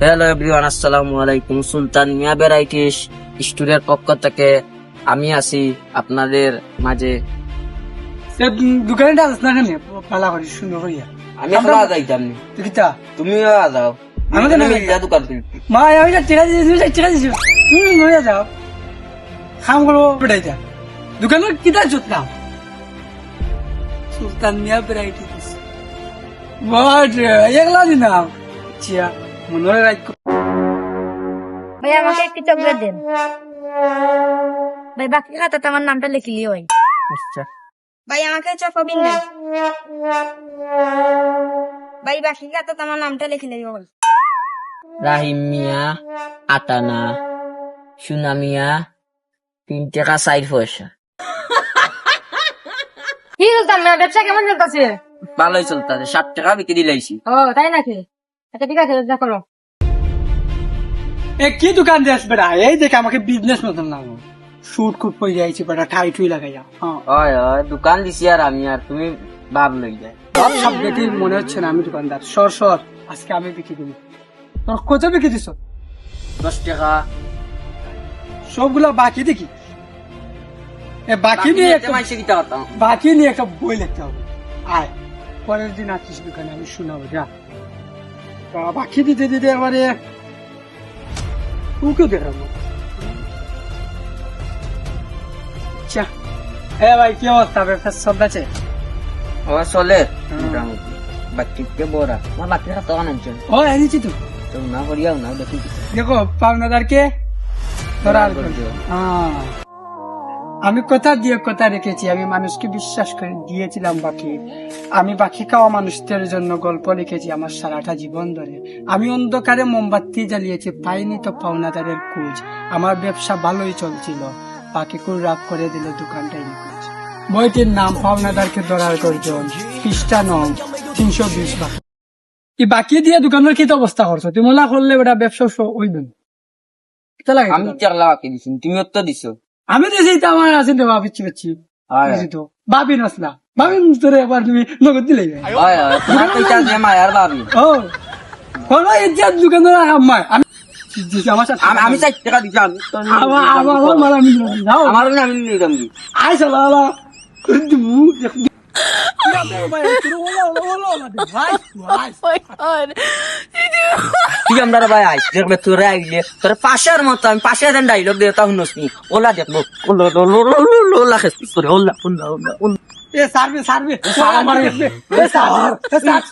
Hello everyone আসসালামু আলাইকুম। সুলতান মিয়া varieties স্টুডিওর পক্ষ থেকে আমি আছি আপনাদের মাঝে। দোকানটা আছে কেন? পালা করি সুন্দর করিয়া আমি এখন যাইতাম নি। কিতা? তুমিও যাও আমাদের না মিলিয়া দোকান খুলি। মা আমি যা টিকা দিয়েছি টিকা দিয়েছি তুমি লইয়া যাও। খাম করব বেটাইটা দোকানের কিতা জুত সুলতান মিয়া ভ্যারাইটি দি চিয়া মনে রাখ ভাই আমাকে একটি চকলেট দেন। ভাই বাকি আমার নামটা লিখলি ওই আচ্ছা। ভাই আমাকে চকবিন দেন। ভাই বাকি খাতাতে আমার নামটা লিখলি ওই রাহিম মিয়া আটানা সুনা মিয়া তিন টাকা সাইড পয়সা কি বলতাম না ব্যবসা কেমন চলতেছে? ভালোই চলতেছে ষাট টাকা বিক্রি দিলাইছি ও তাই নাকি? আচ্ছা ঠিক আছে যা করো। এ কি দোকান দেশ বেটা? এই দেখে আমাকে বিজনেস মতন লাগো শুট খুব পড়ে যাইছে বেটা ঠাই ঠুই লাগাইয়া হ্যাঁ। ওই ওই দোকান দিছি আর আমি আর তুমি বাপ লই যায় সব সব দেখে মনে হচ্ছে না আমি দোকানদার। সর সর আজকে আমি বিক্রি করি তোর কত বিক্রি দিছ? দশ টাকা। সবগুলা বাকি দেখি। এ বাকি নিয়ে একটা বাকি নিয়ে একটা বই লিখতে হবে। আয়। পরের দিন আসিস দোকানে আমি শোনাবো যা। বাকি দিতে দিতে এবারে তোকেও দেখাবো। আচ্ছা হ্যাঁ ভাই কি অবস্থা? ব্যবসা সব আছে ও চলে। মোটামুটি। বাকিকে বড়া। আমার ও এনেছি তো। তো না করিয়াও না দেখি। দেখো পাওনাদারকে ধরার হ্যাঁ। আমি কথা দিয়ে কথা রেখেছি? আমি মানুষকে বিশ্বাস করে, দিয়েছিলাম বাকি। আমি বাকি খাওয়া মানুষদের জন্য গল্প লিখেছি আমার সারাটা জীবন ধরে। আমি অন্ধকারে মোমবাতি জ্বালিয়েছি, পাইনি তো পাওনাদারের খোঁজ। আমার ব্যবসা ভালোই চলছিল। বাকি কুল রাগ করে দিল দোকানটাই নিখোঁজ। বইটির নাম পাওনাদারকে ধরার গর্জন। পৃষ্ঠা নং তিনশো বিশ বাকি বাকি দিয়ে দোকানের কি অবস্থা করছ? তুমি করলে বেটা ব্যবসা হইবে আমি দিছি তুমিও তো দিছো। আমি তো আমার আছে তো ভাবিচ্ছি পাচ্ছি হয় বুঝি তো ভাবি নসলা ভাবি তোরে একবার তুমি নগদ দিলে হয় হয় মায়ার ভাবি ও কোন ইজ্জত দোকানের আমার আমি আমি চার টাকা আমার না নিয়ে তুই আমরা ভাই আইস দেখবে তোরে আইলে তোর পাশের মতো আমি পাশে দেন ডাইলগ দিয়ে তা শুনস নি। ওলা দেখব ওলা খেস তোরে ওলা ওলা ওলা এ সার্ভে সার্ভে আমার এ সার। এ সার।